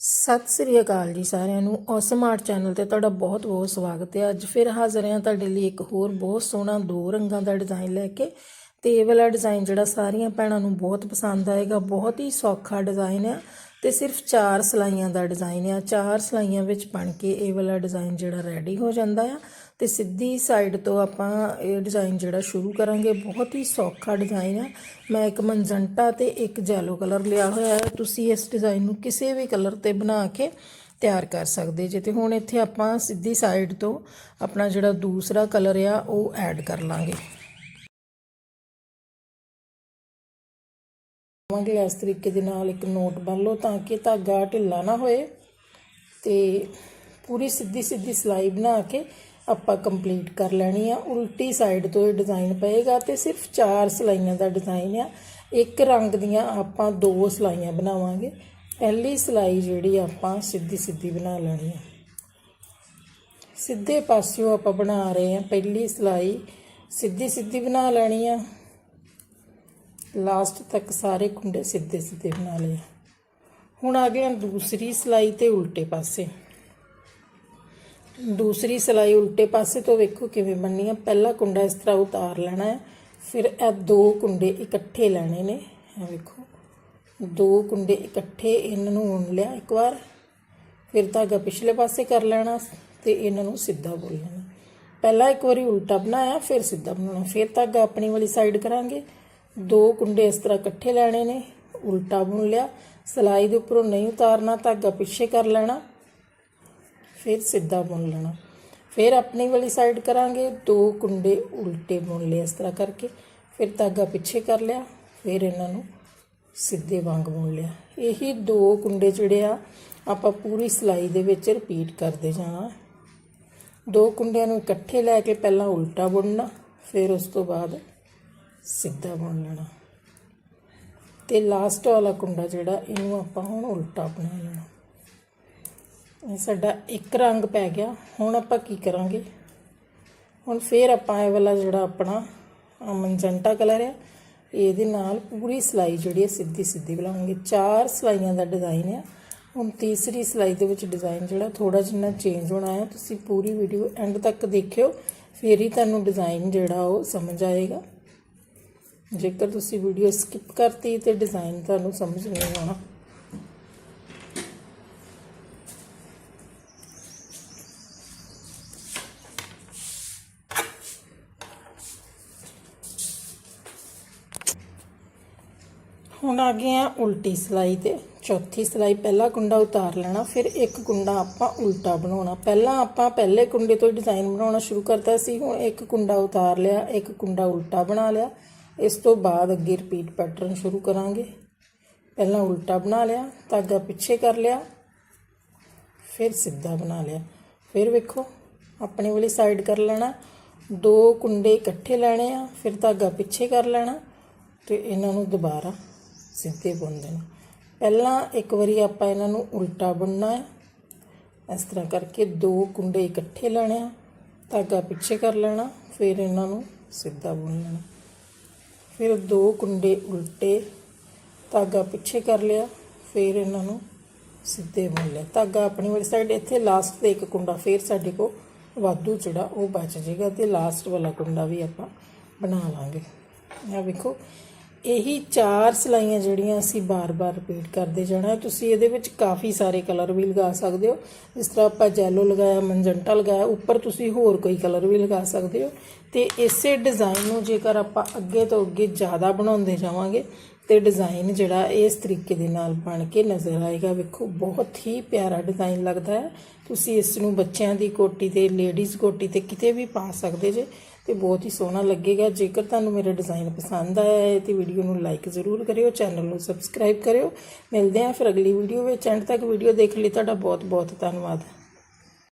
ਸਤਿ ਸ੍ਰੀ ਅਕਾਲ ਜੀ ਸਾਰਿਆਂ ਨੂੰ। ਔਸਮ ਆਰਟ ਚੈਨਲ ਤੇ ਤੁਹਾਡਾ ਬਹੁਤ ਬਹੁਤ ਸਵਾਗਤ ਹੈ। ਅੱਜ ਫਿਰ ਹਾਜ਼ਰ ਹਾਂ ਤੁਹਾਡੇ ਲਈ ਇੱਕ ਹੋਰ ਬਹੁਤ ਸੋਹਣਾ ਦੋ ਰੰਗਾਂ ਦਾ ਡਿਜ਼ਾਈਨ ਲੈ ਕੇ। ਤੇ ਇਹ ਵਾਲਾ ਡਿਜ਼ਾਈਨ ਜਿਹੜਾ ਸਾਰੀਆਂ ਭੈਣਾਂ ਨੂੰ ਬਹੁਤ ਪਸੰਦ ਆਏਗਾ, ਬਹੁਤ ਹੀ ਸੌਖਾ ਡਿਜ਼ਾਈਨ ਆ ਤੇ ਸਿਰਫ ਚਾਰ ਸਲਾਈਆਂ ਦਾ ਡਿਜ਼ਾਈਨ ਆ। ਚਾਰ ਸਲਾਈਆਂ ਵਿੱਚ ਬਣ ਕੇ ਇਹ ਵਾਲਾ ਡਿਜ਼ਾਈਨ ਜਿਹੜਾ ਰੈਡੀ ਹੋ ਜਾਂਦਾ ਆ ਤੇ ਸਿੱਧੀ ਸਾਈਡ ਤੋਂ ਆਪਾਂ ਇਹ ਡਿਜ਼ਾਈਨ ਜਿਹੜਾ ਸ਼ੁਰੂ ਕਰਾਂਗੇ, ਬਹੁਤ ਹੀ ਸੌਖਾ ਡਿਜ਼ਾਈਨ ਆ। ਮੈਂ ਇੱਕ ਮਨਜੰਟਾ ਤੇ ਇੱਕ ਜੈਲੋ ਕਲਰ ਲਿਆ ਹੋਇਆ ਹੈ। ਤੁਸੀਂ ਇਸ ਡਿਜ਼ਾਈਨ ਨੂੰ ਕਿਸੇ ਵੀ ਕਲਰ ਤੇ ਬਣਾ ਕੇ ਤਿਆਰ ਕਰ ਸਕਦੇ ਜੇ ਤੇ ਹੁਣ ਇੱਥੇ ਆਪਾਂ ਸਿੱਧੀ ਸਾਈਡ ਤੋਂ ਆਪਣਾ ਜਿਹੜਾ ਦੂਸਰਾ ਕਲਰ ਆ, ਉਹ ਐਡ ਕਰ ਲਾਂਗੇ। ਲਵਾਂਗੇ, ਇਸ ਤਰੀਕੇ ਦੇ ਨਾਲ ਇੱਕ ਨੋਟ ਬੰਨ ਲਓ ਤਾਂ ਕਿ ਧਾਗਾ ਢਿੱਲਾ ਨਾ ਹੋਏ ਤੇ ਪੂਰੀ ਸਿੱਧੀ ਸਿੱਧੀ ਸਲਾਈ ਬਣਾ ਕੇ ਆਪਾਂ ਕੰਪਲੀਟ ਕਰ ਲੈਣੀ ਆ। ਉਲਟੀ ਸਾਈਡ ਤੋਂ ਇਹ ਡਿਜ਼ਾਈਨ ਪਏਗਾ ਤੇ ਸਿਰਫ ਚਾਰ ਸਲਾਈਆਂ ਦਾ ਡਿਜ਼ਾਈਨ ਆ। ਇੱਕ ਰੰਗ ਦੀਆਂ ਆਪਾਂ ਦੋ ਸਲਾਈਆਂ ਬਣਾਵਾਂਗੇ। ਪਹਿਲੀ ਸਲਾਈ ਜਿਹੜੀ ਆਪਾਂ ਸਿੱਧੀ ਸਿੱਧੀ ਬਣਾ ਲੈਣੀ ਆ। ਸਿੱਧੇ ਪਾਸਿਓਂ ਆਪਾਂ ਬਣਾ ਰਹੇ ਆ। ਪਹਿਲੀ ਸਲਾਈ ਸਿੱਧੀ ਸਿੱਧੀ ਬਣਾ ਲੈਣੀ ਆ। ਲਾਸਟ ਤੱਕ ਸਾਰੇ ਕੁੰਡੇ ਸਿੱਧੇ ਸਿੱਧੇ ਬਣਾ ਲਏ। ਹੁਣ ਆ ਗਏ ਦੂਸਰੀ ਸਲਾਈ ਤੇ ਉਲਟੇ ਪਾਸੇ। ਦੂਸਰੀ ਸਲਾਈ ਉਲਟੇ ਪਾਸੇ ਤੋਂ ਵੇਖੋ ਕਿਵੇਂ ਬਣਨੀ ਹੈ ਪਹਿਲਾ ਕੁੰਡਾ ਇਸ ਤਰ੍ਹਾਂ ਉਤਾਰ ਲੈਣਾ ਹੈ, ਫਿਰ ਇਹ ਦੋ ਕੁੰਡੇ ਇਕੱਠੇ ਲੈਣੇ ਨੇ। ਇਹ ਵੇਖੋ, ਦੋ ਕੁੰਡੇ ਇਕੱਠੇ ਇਹਨਾਂ ਨੂੰ ਉਣ ਲਿਆ ਇੱਕ ਵਾਰ, ਫਿਰ ਧਾਗਾ ਪਿਛਲੇ ਪਾਸੇ ਕਰ ਲੈਣਾ ਤੇ ਇਹਨਾਂ ਨੂੰ ਸਿੱਧਾ ਬੋਲ ਲੈਣਾ ਪਹਿਲਾਂ ਇੱਕ ਵਾਰੀ ਉਲਟਾ ਬਣਾਇਆ, ਫਿਰ ਸਿੱਧਾ ਬਣਾਉਣਾ, ਫਿਰ ਧਾਗਾ ਆਪਣੀ ਵਾਲੀ ਸਾਈਡ ਕਰਾਂਗੇ। ਦੋ ਕੁੰਡੇ ਇਸ ਤਰ੍ਹਾਂ ਇਕੱਠੇ ਲੈਣੇ ਨੇ, ਉਲਟਾ ਬੁਣ ਲਿਆ, ਸਲਾਈ ਦੇ ਉੱਪਰੋਂ ਨਹੀਂ ਉਤਾਰਨਾ, ਧਾਗਾ ਪਿੱਛੇ ਕਰ ਲੈਣਾ, ਫਿਰ ਸਿੱਧਾ ਬੁਣ ਲੈਣਾ। ਫਿਰ ਆਪਣੀ ਵਾਲੀ ਸਾਈਡ ਕਰਾਂਗੇ, ਦੋ ਕੁੰਡੇ ਉਲਟੇ ਬੁਣ ਲਏ ਇਸ ਤਰ੍ਹਾਂ ਕਰਕੇ, ਫਿਰ ਧਾਗਾ ਪਿੱਛੇ ਕਰ ਲਿਆ, ਫਿਰ ਇਹਨਾਂ ਨੂੰ ਸਿੱਧੇ ਵਾਂਗ ਬੁਣ ਲਿਆ। ਇਹੀ ਦੋ ਕੁੰਡੇ ਜਿਹੜੇ ਆ, ਆਪਾਂ ਪੂਰੀ ਸਲਾਈ ਦੇ ਵਿੱਚ ਰਿਪੀਟ ਕਰਦੇ ਜਾਣਾ। ਦੋ ਕੁੰਡਿਆਂ ਨੂੰ ਇਕੱਠੇ ਲੈ ਕੇ ਪਹਿਲਾਂ ਉਲਟਾ ਬੁਣਨਾ, ਫਿਰ ਉਸ ਤੋਂ ਬਾਅਦ ਸਿੱਧਾ ਬੁਣ ਲੈਣਾ। ਤੇ ਲਾਸਟ ਵਾਲਾ ਕੁੰਡਾ ਜਿਹੜਾ, ਇਹਨੂੰ ਆਪਾਂ ਹੁਣ ਉਲਟਾ ਬਣਾ ਲੈਣਾ। ਇਹ ਸਾਡਾ ਇੱਕ ਰੰਗ ਪੈ ਗਿਆ। ਹੁਣ ਆਪਾਂ ਕੀ ਕਰਾਂਗੇ? ਹੁਣ ਫੇਰ ਆਪਾਂ ਇਹ ਵਾਲਾ ਜਿਹੜਾ ਆਪਣਾ ਮਨਜੰਟਾ ਕਲਰ ਆ, ਇਹਦੇ ਨਾਲ ਪੂਰੀ ਸਿਲਾਈ ਜਿਹੜੀ ਹੈ ਸਿੱਧੀ ਸਿੱਧੀ ਬਣਾਵਾਂਗੇ। ਚਾਰ ਸਿਲਾਈਆਂ ਦਾ ਡਿਜ਼ਾਈਨ ਆ। ਹੁਣ ਤੀਸਰੀ ਸਿਲਾਈ ਦੇ ਵਿੱਚ ਡਿਜ਼ਾਈਨ ਜਿਹੜਾ ਥੋੜਾ ਜਿਹਾ ਚੇਂਜ ਹੋਣਾ ਹੈ। ਤੁਸੀਂ ਪੂਰੀ ਵੀਡੀਓ ਐਂਡ ਤੱਕ ਦੇਖਿਓ, ਫੇਰ ਹੀ ਤੁਹਾਨੂੰ ਡਿਜ਼ਾਈਨ ਜਿਹੜਾ ਉਹ ਸਮਝ ਆਏਗਾ। ਜੇਕਰ ਤੁਸੀਂ ਵੀਡੀਓ ਸਕਿਪ ਕਰਤੀ ਤੇ ਡਿਜ਼ਾਈਨ ਤੁਹਾਨੂੰ ਸਮਝ ਨਹੀਂ ਆਉਣਾ। ਹੁਣ ਆ ਗਏ ਆ ਉਲਟੀ ਸਲਾਈ ਤੇ। ਚੌਥੀ ਸਲਾਈ ਪਹਿਲਾ ਕੁੰਡਾ ਉਤਾਰ ਲੈਣਾ, ਫਿਰ ਇੱਕ ਕੁੰਡਾ ਆਪਾਂ ਉਲਟਾ ਬਣਾਉਣਾ। ਪਹਿਲਾਂ ਆਪਾਂ ਪਹਿਲੇ ਕੁੰਡੇ ਤੋਂ ਡਿਜ਼ਾਈਨ ਬਣਾਉਣਾ ਸ਼ੁਰੂ ਕਰਤਾ ਸੀ, ਹੁਣ ਇੱਕ ਕੁੰਡਾ ਉਤਾਰ ਲਿਆ, ਇੱਕ ਕੁੰਡਾ ਉਲਟਾ ਬਣਾ ਲਿਆ। ਇਸ ਤੋਂ ਬਾਅਦ ਅੱਗੇ ਰਿਪੀਟ ਪੈਟਰਨ ਸ਼ੁਰੂ ਕਰਾਂਗੇ। ਪਹਿਲਾਂ ਉਲਟਾ ਬਣਾ ਲਿਆ, ਧਾਗਾ ਪਿੱਛੇ ਕਰ ਲਿਆ, ਫਿਰ ਸਿੱਧਾ ਬਣਾ ਲਿਆ। ਫਿਰ ਵੇਖੋ, ਆਪਣੇ ਵਾਲੀ ਸਾਈਡ ਕਰ ਲੈਣਾ। ਦੋ ਕੁੰਡੇ ਇਕੱਠੇ ਲੈਣੇ ਆ, ਫਿਰ ਧਾਗਾ ਪਿੱਛੇ ਕਰ ਲੈਣਾ ਤੇ ਇਹਨਾਂ ਨੂੰ ਦੁਬਾਰਾ ਸਿੱਧੇ ਬੁਣ ਦੇਣਾ। ਪਹਿਲਾਂ ਇੱਕ ਵਾਰੀ ਆਪਾਂ ਇਹਨਾਂ ਨੂੰ ਉਲਟਾ ਬੁਣਨਾ ਹੈ। ਇਸ ਤਰ੍ਹਾਂ ਕਰਕੇ ਦੋ ਕੁੰਡੇ ਇਕੱਠੇ ਲੈਣੇ ਆ, ਧਾਗਾ ਪਿੱਛੇ ਕਰ ਲੈਣਾ, ਫਿਰ ਇਹਨਾਂ ਨੂੰ ਸਿੱਧਾ ਬੁਣ ਲੈਣਾ। ਫਿਰ ਦੋ ਕੁੰਡੇ ਉਲਟੇ ਧਾਗਾ ਪਿੱਛੇ ਕਰ ਲਿਆ, ਫਿਰ ਇਹਨਾਂ ਨੂੰ ਸਿੱਧੇ ਬੁਣ ਲਿਆ। ਧਾਗਾ ਆਪਣੀ ਵਾਲੀ ਸਾਈਡ ਇੱਥੇ ਲਾਸਟ ਤੇ ਇੱਕ ਕੁੰਡਾ, ਫਿਰ ਸਾਡੇ ਕੋ ਵਾਧੂ ਜਿਹੜਾ ਉਹ ਬਚ ਜਾਏਗਾ ਤੇ ਲਾਸਟ ਵਾਲਾ ਕੁੰਡਾ ਵੀ ਆਪਾਂ ਬਣਾ ਲਾਂਗੇ। ਆ ਵੇਖੋ ਇਹੀ ਚਾਰ ਸਲਾਈਆਂ ਜਿਹੜੀਆਂ ਅਸੀਂ ਬਾਰ-ਬਾਰ ਰਿਪੀਟ ਕਰਦੇ ਜਾਣਾ ਤੁਸੀਂ ਇਹਦੇ ਵਿੱਚ ਕਾਫੀ ਸਾਰੇ ਕਲਰ ਵੀ ਲਗਾ ਸਕਦੇ ਹੋ। ਜਿਸ ਤਰ੍ਹਾਂ ਆਪਾਂ ਜੈਲੋ ਲਗਾਇਆ, ਮਨਜੰਟਾ ਲਗਾਇਆ, ਉੱਪਰ ਤੁਸੀਂ ਹੋਰ ਕੋਈ ਕਲਰ ਵੀ ਲਗਾ ਸਕਦੇ ਹੋ। ਤੇ ਇਸੇ ਡਿਜ਼ਾਈਨ ਨੂੰ ਜੇਕਰ ਆਪਾਂ ਅੱਗੇ ਤੋਂ ਅੱਗੇ ਜ਼ਿਆਦਾ ਬਣਾਉਂਦੇ ਜਾਵਾਂਗੇ, ਤੇ ਡਿਜ਼ਾਈਨ ਜਿਹੜਾ ਇਸ ਤਰੀਕੇ ਦੇ ਨਾਲ ਬਣ ਕੇ ਨਜ਼ਰ ਆਏਗਾ। ਵੇਖੋ, ਬਹੁਤ ਹੀ ਪਿਆਰਾ ਡਿਜ਼ਾਈਨ ਲੱਗਦਾ ਹੈ। ਤੁਸੀਂ ਇਸ ਨੂੰ ਬੱਚਿਆਂ ਦੀ ਕੋਟੀ ਤੇ ਲੇਡੀਜ਼ ਕੋਟੀ ਤੇ ਕਿਤੇ ਵੀ ਪਾ ਸਕਦੇ ਜੇ। ਤੇ ਬਹੁਤ ਹੀ ਸੋਹਣਾ ਲੱਗੇਗਾ। ਜੇਕਰ ਤੁਹਾਨੂੰ ਮੇਰਾ ਡਿਜ਼ਾਈਨ ਪਸੰਦ ਆਇਆ ਹੈ ਤੇ ਵੀਡੀਓ ਨੂੰ ਲਾਈਕ ਜ਼ਰੂਰ ਕਰਿਓ ਚੈਨਲ ਨੂੰ ਸਬਸਕ੍ਰਾਈਬ ਕਰਿਓ। ਮਿਲਦੇ ਹਾਂ ਫਿਰ ਅਗਲੀ ਵੀਡੀਓ ਵਿੱਚ। ਐਂਡ ਤੱਕ ਵੀਡੀਓ ਦੇਖ ਲਈ, ਤੁਹਾਡਾ ਬਹੁਤ ਬਹੁਤ ਧੰਨਵਾਦ।